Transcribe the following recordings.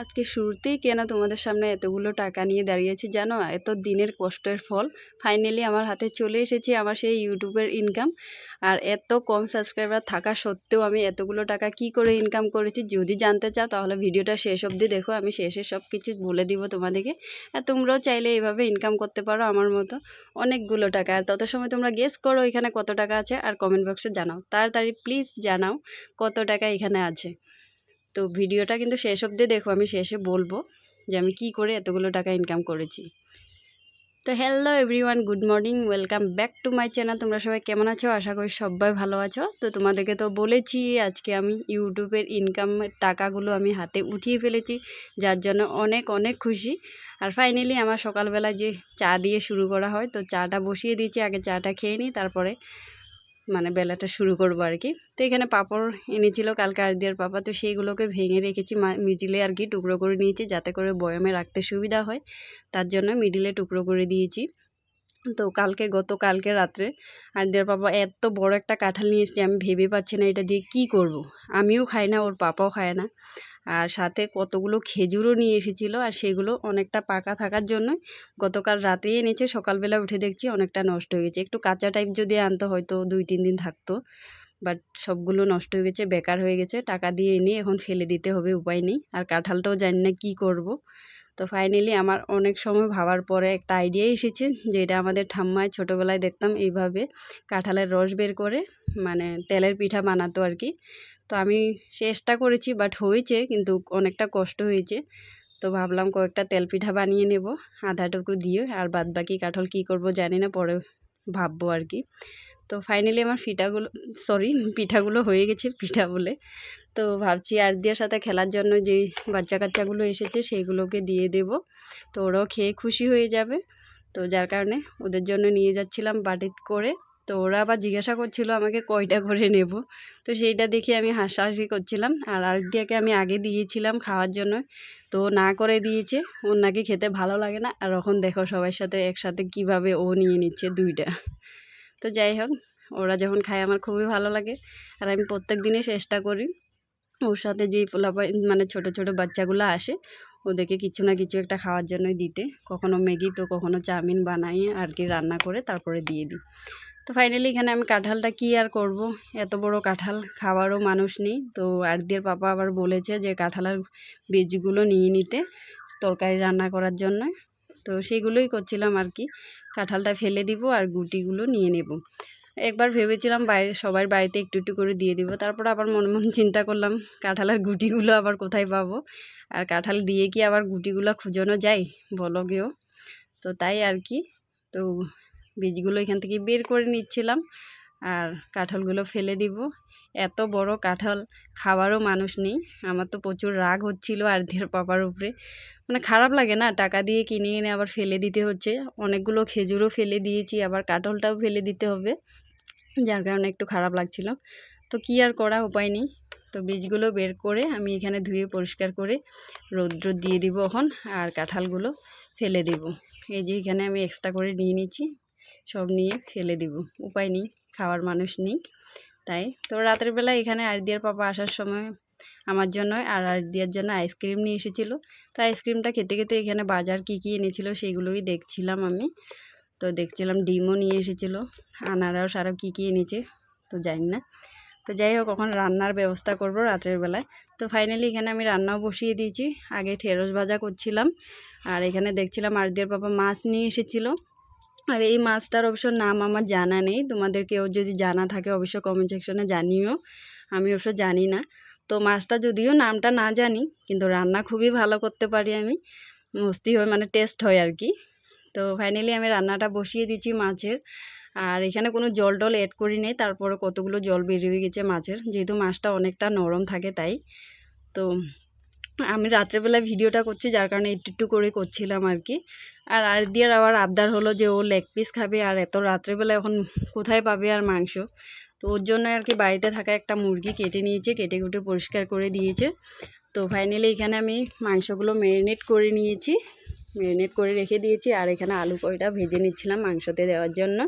আজকে শুরুতেই কেন তোমাদের সামনে এতগুলো টাকা নিয়ে দাঁড়িয়েছি, জানো? এত দিনের কষ্টের ফল। ফাইনালি আমার হাতে চলে এসেছে আমার সেই ইউটিউবের ইনকাম আর এত কম সাবস্ক্রাইবার থাকা সত্ত্বেও আমি এতগুলো টাকা কি করে ইনকাম করেছি যদি জানতে চাও, তাহলে ভিডিওটা শেষ অবধি দেখো। আমি শেষে সব কিছু বলে দিব তোমাদেরকে। আর তোমরাও চাইলে এইভাবে ইনকাম করতে পারো আমার মতো অনেকগুলো টাকা। আর তত সময় তোমরা গেস করো এখানে কত টাকা আছে, আর কমেন্ট বক্সে জানাও। তাড়াতাড়ি প্লিজ জানাও কত টাকা এখানে আছে। তো ভিডিওটা কিন্তু শেষ অবধি দেখো, আমি শেষে বলব যে আমি কি করে এতগুলো টাকা ইনকাম করেছি। তো hello everyone good morning welcome back to my channel তোমরা সবাই কেমন আছো? আশা করি সবাই ভালো আছো। তো তোমাদেরকে তো বলেছি, আজকে আমি ইউটিউবের ইনকামের টাকাগুলো আমি হাতে উঠিয়ে ফেলেছি, যার জন্য অনেক অনেক খুশি। আর ফাইনালি আমার সকালবেলা যে চা দিয়ে শুরু করা হয়, তো চাটা বসিয়ে দিয়েছি, আগে চাটা খেয়ে নিই, তারপরে মানে বেলাটা শুরু করব আর কি তো এখানে পাঁপড় এনেছিল কালকে আর দিয়ার পাপা। তো সেইগুলোকে ভেঙে রেখেছি মিডিলে আর কি টুকরো করে নিয়েছি যাতে করে বয়মে রাখতে সুবিধা হয়। তার জন্য মিডিলে টুকরো করে দিয়েছি। তো কালকে গত কালকে রাত্রে আর দেওয়ার পাপা এত বড় একটা কাঁঠাল নিয়ে এসেছে, আমি ভেবে পাচ্ছি না এটা দিয়ে কি করব। আমিও খাই না, ওর পাপাও খায় না। আর সাথে কতগুলো খেজুরও নিয়ে এসেছিল আর সেগুলো অনেকটা পাকা থাকার জন্য গতকাল রাতেই এনেছে, সকালবেলা উঠে দেখছি অনেকটা নষ্ট হয়ে গেছে। একটু কাঁচা টাইপ যদি আনতো হয়তো দুই তিন দিন থাকতো বাট সবগুলো নষ্ট হয়ে গেছে, বেকার হয়ে গেছে, টাকা দিয়ে এনে এখন ফেলে দিতে হবে, উপায় নেই। আর কাঁঠালটাও জানি না কী করব। তো ফাইনালি আমার অনেক সময় ভাবার পরে একটা আইডিয়া এসেছে যে এটা আমাদের ঠাম্মায় ছোটোবেলায় দেখতাম এইভাবে কাঁঠালের রস বের করে মানে তেলের পিঠা বানাতো আর কি। তো আমি চেষ্টা করেছি বাট হয়েছে, কিন্তু অনেকটা কষ্ট হয়েছে। তো ভাবলাম কয়েকটা তেল পিঠা বানিয়ে নেব, আধাটুকু দিয়ে, আর বাদ বাকি কাঠল কী করব জানি না, পরে ভাববো আর কি। তো ফাইনালি আমার ফিটাগুলো সরি পিঠাগুলো হয়ে গেছে, পিঠা বলে। তো ভাবছি আর দিয়ার সাথে খেলার জন্য যেই বাচ্চা কাচ্চাগুলো এসেছে সেইগুলোকে দিয়ে দেব। তো ওরাও খেয়ে খুশি হয়ে যাবে। তো যার কারণে ওদের জন্য নিয়ে যাচ্ছিলাম বাটিত করে। তো ওরা আবার জিজ্ঞাসা করছিল আমাকে কয়টা করে নেব। তো সেইটা দেখে আমি হাসাহাসি করছিলাম। আর আরেকদিয়াকে আমি আগে দিয়েছিলাম খাওয়ার জন্য। তো না করে দিয়েছে। ওর নাকি খেতে ভালো লাগে না। আর এখন দেখো সবার সাথে একসাথে কীভাবে ও নিয়ে নিচ্ছে দুইটা। তো যাই হোক, ওরা যখন খায় আমার খুবই ভালো লাগে। আর আমি প্রত্যেক দিনে চেষ্টা করি ওর সাথে যেই পোলাপাই মানে ছোট ছোট বাচ্চাগুলো আসে, ওদেরকে কিছু না কিছু একটা খাওয়ার জন্যই দিতে। কখনো ম্যাগি তো কখনো চাউমিন বানাই আর কি রান্না করে তারপরে দিয়ে দিই। তো ফাইনালি এখানে আমি কাঁঠালটা কি আর করব? এত বড় কাঁঠাল খাওয়ারও মানুষ নেই। তো আরদির পাপা আবার বলেছে যে কাঁঠালের বীজগুলো নিয়ে নিতে তরকারি রান্না করার জন্য। তো সেগুলোই করছিলাম আর কি। কাঁঠালটা ফেলে দিব আর গুটিগুলো নিয়ে নেব। একবার ভেবেছিলাম বাইরে সবার বাড়িতে একটু একটু করে দিয়ে দিব। তারপর আবার মনে মনে চিন্তা করলাম কাঁঠালের গুটিগুলো আবার কোথায় পাবো? আর কাঁঠাল দিয়ে কি আবার গুটিগুলো খুঁজানো যায়? বলো গেও। তো তাই আর কি। তো বীজগুলো এখান থেকে বের করে নিচ্ছিলাম আর কাঁঠালগুলো ফেলে দিব। এত বড় কাঁঠাল খাওয়ারও মানুষ নেই। আমার তো প্রচুর রাগ হচ্ছিল আরদির পাপার উপরে। মানে খারাপ লাগে না, টাকা দিয়ে কিনে এনে আবার ফেলে দিতে হচ্ছে। অনেকগুলো খেজুরও ফেলে দিয়েছি, আবার কাঁঠালটাও ফেলে দিতে হবে। যার কারণে একটু খারাপ লাগছিল। তো কী আর করা, উপায় নেই। তো বীজগুলো বের করে আমি এখানে ধুয়ে পরিষ্কার করে রৌদ্র দিয়ে দিব এখন আর কাঁঠালগুলো ফেলে দিব। এই যে এখানে আমি এক্সট্রা করে নিয়ে নিচ্ছি। সব নিয়ে ফেলে দিব। উপায় নেই, খাওয়ার মানুষ নেই। তাই তো রাতের বেলা এখানে আরদিয়ার পাপা আসার সময় আমার জন্য আর আরদিয়ার জন্য আইসক্রিম নিয়ে এসেছিল। তো আইসক্রিমটা খেতে খেতে এখানে বাজার কি কি এনেছিল সেগুলোই দেখছিলাম আমি। তো দেখছিলাম ডিমও নিয়ে এসেছিল, আনারস আরও কী কী এনেছে, তো জানি না। তো যাই হোক, এখন রান্নার ব্যবস্থা করব রাতের বেলায়। তো ফাইনালি এখানে আমি রান্নাও বসিয়ে দিয়েছি। আগে ঢেঁড়স ভাজা করছিলাম। আর এখানে দেখছিলাম আরদিয়ার পাপা মাছ নিয়ে এসেছিল। আর এই মাছটার অবশ্য নাম আমার জানা নেই। তোমাদের কেউ যদি জানা থাকে অবশ্য কমেন্ট সেকশনে জানিও। আমি অবশ্য জানি না। তো মাছটা যদিও নামটা না জানি, কিন্তু রান্না খুবই ভালো করতে পারি আমি। মস্তি হয় মানে টেস্ট হয় আর কি। তো ফাইনালি আমি রান্নাটা বসিয়ে দিচ্ছি মাছের। আর এখানে কোনো জল টল অ্যাড করি নেই তারপরে কতগুলো জল বেরিয়ে গেছে মাছের। যেহেতু মাছটা অনেকটা নরম থাকে তাই। তো আমি রাত্রেবেলা ভিডিওটা করছি, যার কারণে একটু একটু করে করছিলাম আর কি। আর আর দিয়ার আবার আবদার হলো যে ও লেগ পিস খাবে, আর এত রাত্রেবেলা এখন কোথায় পাবে আর মাংস? তো ওর জন্য আর কি বাড়িতে থাকা একটা মুরগি কেটে নিয়েছে, কেটে কুটে পরিষ্কার করে দিয়েছে। তো ফাইনালি এখানে আমি মাংসগুলো ম্যারিনেট করে নিয়েছি ম্যারিনেট করে রেখে দিয়েছি, আর এখানে আলু কয়টা ভেজে নিচ্ছিলাম মাংসতে দেওয়ার জন্য।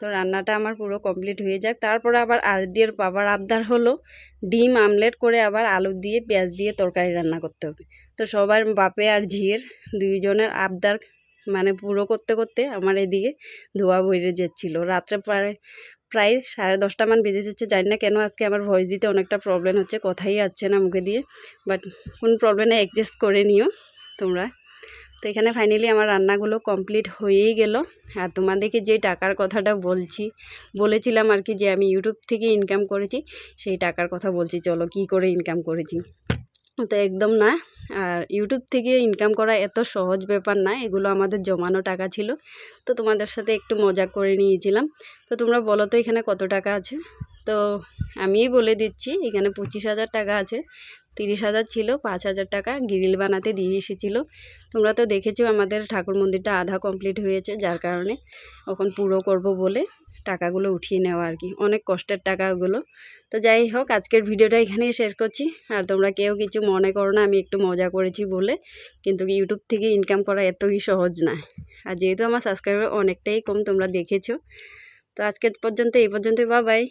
তো রান্নাটা আমার পুরো কমপ্লিট হয়ে যাক। তারপরে আবার আর দিয়ের বাবার আবদার হলো, ডিম আমলেট করে আবার আলু দিয়ে, পেঁয়াজ দিয়ে তরকারি রান্না করতে হবে। তো সবার বাপে আর ঝিয়ের দুইজনের আবদার মানে পুরো করতে করতে আমার এদিকে ধোয়া বইরে যাচ্ছিল। রাত্রে প্রায় প্রায় সাড়ে দশটা মান বেজে যাচ্ছে। জানি না কেন আজকে আমার ভয়েস দিতে অনেকটা প্রবলেম হচ্ছে, কথাই আসছে না মুখে দিয়ে। বাট কোন প্রবলেমে অ্যাডজাস্ট করে নিও তোমরা। তো এখানে ফাইনালি আমার রান্নাগুলো কমপ্লিট হয়েই গেল। আর তোমাদেরকে যে টাকার কথাটা বলছি, বলেছিলাম আর কি যে আমি ইউটিউব থেকে ইনকাম করেছি, সেই টাকার কথা বলছি, চলো কি করে ইনকাম করেছি। তো একদম না, আর ইউটিউব থেকে ইনকাম করা এত সহজ ব্যাপার না, এগুলো আমাদের জমানো টাকা ছিল। তো তোমাদের সাথে একটু মজা করে নিয়েছিলাম। তো তোমরা বলো তো এখানে কত টাকা আছে? তো আমিই বলে দিচ্ছি, এখানে পঁচিশ হাজার টাকা আছে। তিরিশ হাজার ছিল, পাঁচ হাজার টাকা গ্রিল বানাতে দিয়ে এসেছিল। তোমরা তো দেখেছ আমাদের ঠাকুর মন্দিরটা আধা কমপ্লিট হয়েছে, যার কারণে এখন পুরো করব বলে টাকাগুলো উঠিয়ে নেওয়া আর কি, অনেক কষ্টের টাকা ওগুলো তো যাই হোক, আজকের ভিডিওটা এখানেই শেষ করছি। আর তোমরা কেউ কিছু মনে করো না, আমি একটু মজা করেছি বলে, কিন্তু ইউটিউব থেকে ইনকাম করা এতই সহজ না। আর যেহেতু আমার সাবস্ক্রাইবার অনেকটাই কম তোমরা দেখেছ। তো আজকের পর্যন্ত, এই পর্যন্তই বা বাই